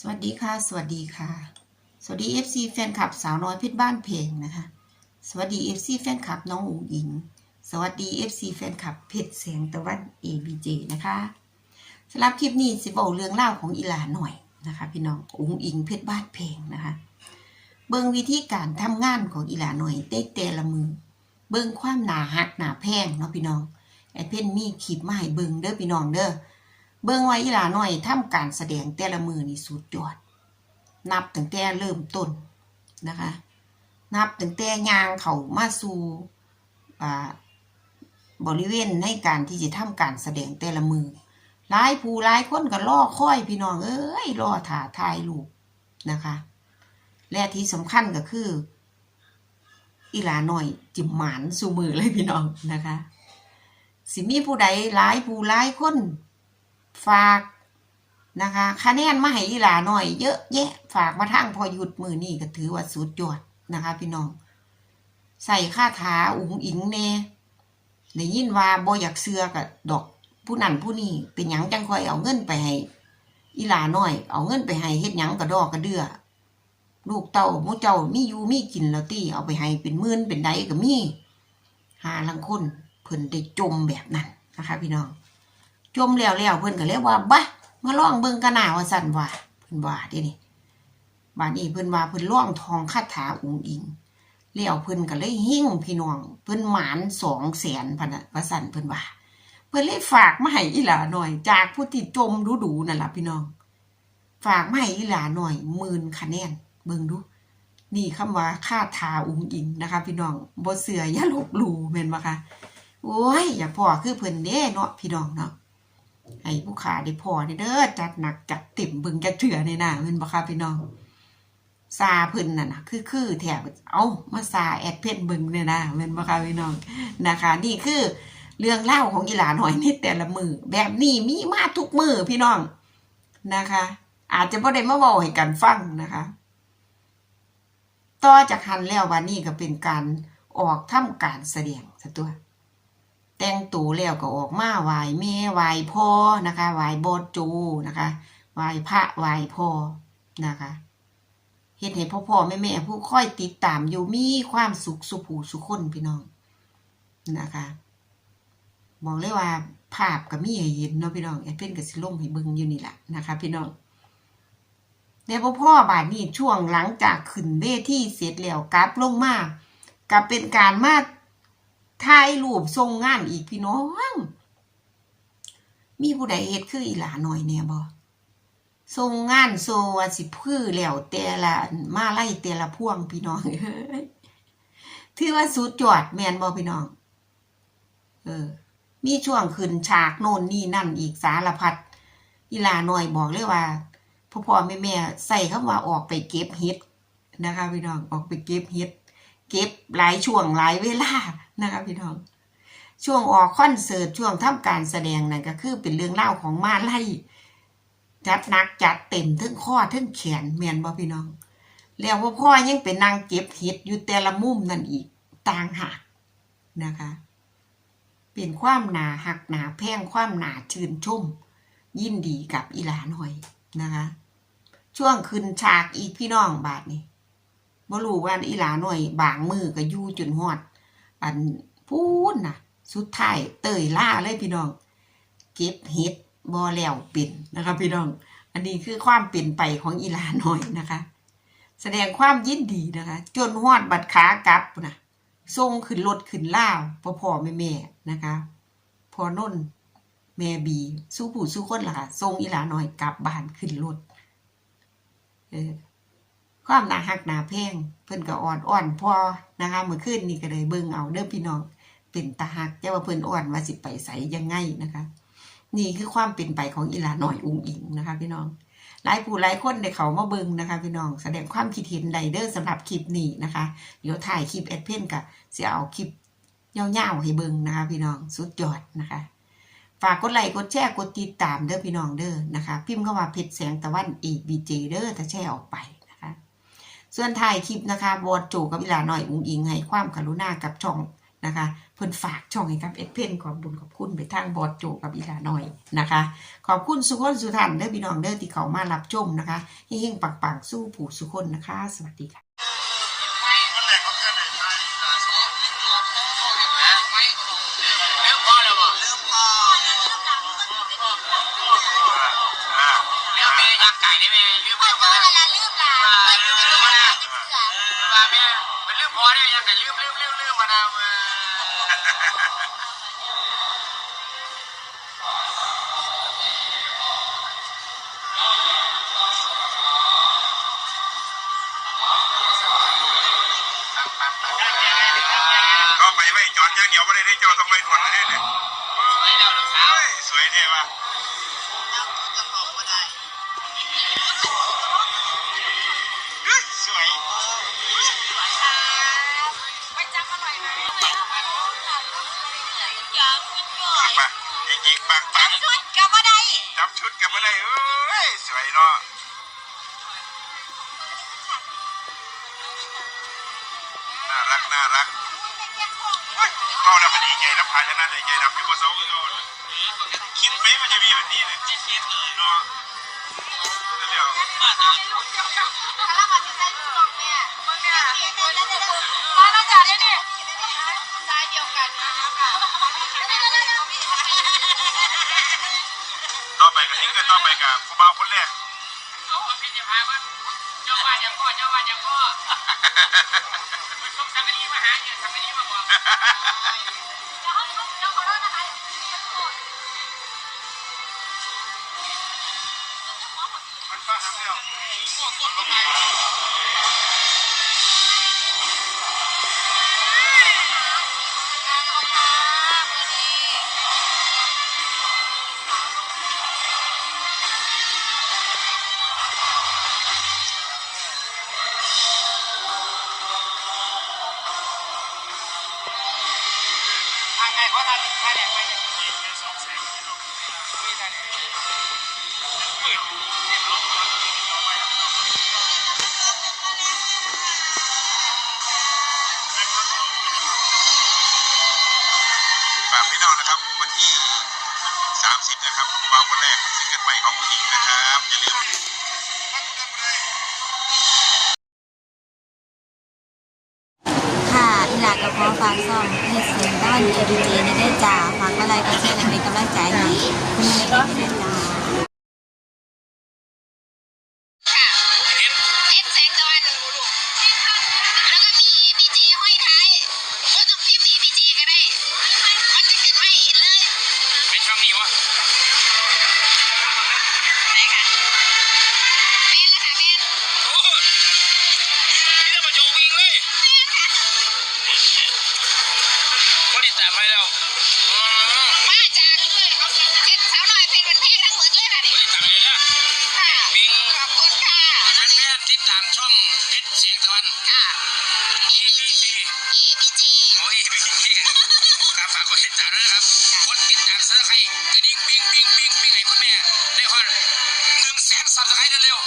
สวัสดีค่ะ สวัสดีค่ะ สวัสดี FC แฟนคลับสาวน้อยเพชรบ้านเพลงนะคะ สวัสดี FC แฟนคลับน้องอุ๋งอิง สวัสดี FC แฟนคลับเพชรเสียงตะวัน ABJ นะคะสำหรับคลิปนี้สิบอกเรื่องเล่าของอีหลาหน่อยนะคะ พี่น้องอุ๋งอิงเพชรบ้านเพลงนะคะ เบิ่งวิธีการทำงานของอีหลาหน่อยได้แต่ละมือ เบิ่งความหนาหักหนาแพงเนาะพี่น้องไอเพนมีคลิปมาให้เบิ่งเด้อพี่น้องเด้อ เบิ่งไว้อีหลาน้อยทำการแสดงแต่ละมือนี่สุดยอด นับตั้งแต่เริ่มต้นนะคะ นับตั้งแต่ยางเขามาสู่บริเวณในการที่จะทำการแสดงแต่ละมือหลายผู้หลายคนก็รอค่อยพี่น้องเอ้ยรอถ่าทายลูกนะคะ และที่สำคัญก็คือ อีหลาน้อยจิมหมานสู่มือเลยพี่น้องนะคะ สิมีผู้ใดหลายผู้หลายคน ฝากนะคะคะแนนมาให้อีหลาหน่อยเยอะแยะ ฝากมาทางพอหยุดมือนี่ก็ถือว่าสุดยอดนะคะ พี่น้อง ใส่ค่าถาอุ๋งอิงแน่ได้ยินว่าบ่อยากเสือกับดอกผู้นั่นผู้นี่เป็นหยังจังคอยเอาเงินไปให้อีหลาหน้อย เอาเงินไปให้เฮ็ดหยังกระดอกกระเดือลูกเต้ามูเจ้ามีอยู่มีกินแล้วตีเอาไปให้เป็นมื่นเป็นไดก็มีหาลังคนเพิ่นได้จมแบบนั้นนะคะ พี่น้อง จมแล้วแล้วเพิ่นก็เลยกว่าบะมาล่องเบิ่งกันหนาว่าสั่นว่าเพิ่นว่าเดินี่บานนี้เพิ่นว่าเพิ่นล่องทองคาถาอุงอิงแล้วเพิ่นก็เลยหิ้งพี่น้อง เพิ่นหมานสองแสนพันว่าสั่นเพิ่นว่าเพิ่นเลยฝากมาให้อีหลาหน่อย จากผู้ที่จมดูๆนั่นล่ะพี่น้อง ฝากมาให้อีหลาหน่อยหมื่นคะแนนเบิ่งดูนี่คำว่าคาถาอุงอิงนะคะ พี่น้องบ่เสืออย่าลบหลู่แม่นบ่คะโอ้ยอย่าพ่อคือเพิ่นเด้เนาะพี่น้องเนาะ ให้ผู้ขาได้พอเด้อจัดหนักจัดเต็มเบิ่งจักเถื่อในหน้าแมันบ่ค่ะพี่น้องซาเพิ่นน่ะนะคือคือแถบเอามาซาแอดเพนเบิ่งเนี่ยนะแม่นบ่ค่ะพี่น้องนะคะ นี่คือเรื่องเล่าของอีหลาหน่อยในแต่ละมือแบบนี้มีมาทุกมือพี่น้องนะคะ อาจจะบ่ได้มาเว้าให้กันฟังนะคะต่อจากหันแล้ววันนี้ก็เป็นการออกทำการแสดงซะตัว ต่งตัวแล้วก็ออกมาไหวแม่ไหวพ่อนะคะไหวบอดจูนะคะไหวพระไหวพ่อนะคะเฮ็ดให้พ่อพ่อแม่แม่ผู้ค่อยติดตามอยู่มีความสุขสุขผูสุขคนพี่น้องนะคะบอกเลยว่าภาพก็มีให้เห็นเนาะพี่น้องแอดเพิ่นก็สิลงให้เบิ่งอยู่นี่แหละนะคะ พี่น้องแต่พ่อพ่อบาดนี้ช่วงหลังจากขึ้นเวที่เสร็จแล้วกลับลงมาก็เป็นการมา ถ่ายรูปส่งงานอีกพี่น้อง มีผู้ใดเฮ็ดคืออีหลาหน่อยแน่บ่ส่งงานโซว่าสิพื้อแล้วแต่ละมาไล่แต่ละพวงพี่น้องเอ้ยถือว่าสุดยอดแม่นบ่พี่น้อง เออ มีช่วงขึ้นฉากโน่นนี่นั่นอีกสารพัดอีหลาหน่อยบอกเลยว่าพ่อพ่อแม่แม่ใส่คำว่าออกไปเก็บเฮ็ดนะคะพี่น้องออกไปเก็บเฮ็ด เก็บหลายช่วงหลายเวลา นะคะพี่น้อง ช่วงออกคอนเสิร์ตช่วงทำการแสดงนั่นก็คือเป็นเรื่องเล่าของมาไล่จัดนักจัดเต็มทั้งข้อทั้งแขนแมนบ่พี่น้อง แล้วว่าพ่อยังเป็นนางเก็บเห็ดอยู่แต่ละมุมนั่นอีกต่างหากนะคะ เป็นความหนาหักหนาแพงความหนาชื่นชม ยินดีกับอีหลาหน่อยนะคะ ช่วงขึ้นฉากอีกพี่น้องบาทนี่บ่รู้ว่าอีหลาหน่อย บางมือก็ยู่จนฮอด อันพูนนะสุดท้ายเตยล่าเลยพี่น้อง เก็บเห็ดบ่แล้วเป็นนะคะ พี่น้อง อันนี้คือความเปลี่ยนไปของอีหลาหน่อยนะคะ แสดงความยินดีนะคะ จนฮอดบัดขากลับนะส่งขึ้นรถขึ้นล่าวพอพ่อแม่แม่นะคะ พอนนแม่บี สู้ผู้สู้คนล่ะค่ะส่งอีหลาหน่อยกลับบ้านขึ้นรถเออ ความหนาหักหนาแพงเพิ่นก็อ่อนอ่อนพอนะคะเมื่อคืนนี่ก็เลยเบิ่งเอาเด้อพี่น้องเป็นตาหักแต่ว่าเพิ่นอ่อนว่าสิไปใสยังไงนะคะ นี่คือความเป็นไปของอีหลาหน่อยอุ้งอิงนะคะ พี่น้องหลายผู้หลายคนได้เขามาเบิ่งนะคะ พี่น้องแสดงความคิดเห็นใดเด้อสำหรับคลิปนี้นะคะ เดี๋ยวถ่ายคลิปแอดเพนกับเสิเอาคลิปยาวๆให้เบิ่งนะคะ พี่น้องสุดยอดนะคะฝากกดไลค์กดแชร์กดติดตามเด้อพี่น้องเด้อนะคะ พิมพ์เข้ามาเพจแสงตะวันเอกบีเจเด้อถ้าแชร์ออกไป ส่วนถ่ายคลิปนะคะบอดโจกับอีลาหน่อยอุ้งอิงให้ความกรุณากับช่องนะคะเพิ่นฝากช่องให้กับเอ็ดเพนขอบบุญขอบคุณไปทางบอดโจกับอีลาหน่อยนะคะ ขอบคุณสุขนสุทันเด้อพี่น้องเด้อที่เขามารับชมนะคะเฮงๆปังๆสู้ผู้สุขนนะคะ สวัสดีค่ะ มาแม่เป็นลืมพ่อได้ยังแต่ลืมลืมลืมลืมมานะมาก็ไปไว้จอดอย่างเดียวไม่ได้ได้เจ้าต้องไปตรวจเทศเนี่ยสวยเท่ว่ะ ยังขึ้นมาเอกๆปังปังชุดกับว่าได้ๆจับชุดกันมาได้เอ้ยสวยเนาะน่ารักน่ารักเฮ้ยเข้าแล้วมันดีใจน้ำพายชนะใจใจดำอยู่บนเสาอีกแล้วนะคิดไหมมันจะมีแบบนี้เนี่ยเนาะนั่นเดียวถ้าเรามาใช้ลู กิลต่อไปกับผู้บ่าวคนแรกเขาบอกพี่จะพาว่าเจ้าว่าอย่างพ่อเจ้าว่าอย่างพ่อมันส่งสามีมาหาเนี่ยสามีมาบอก 30 นะครับผู้บ่าวคนแรกซิงเกิลใหม่ของผู้หญิงนะครับอย่าลืมค่ะอีหลากับพ่อฟังซ่อมเฮ็ดเสียงด้านเอดีเจนี่ได้จ่าฟังอะไรก็เชื่อกันเป็นกำลังใจให้คุณแม่ก็ได้จ้า ติดตามช่องเพชรเสียงตะวัน ค่ะ ABC EBG โอ้ย ABC ครับฝากกดติดตามด้วยนะครับกดติดตามเสื้อใครกระดิ่งปิ้งปิ้งปิ้งปิ้งให้คุณแม่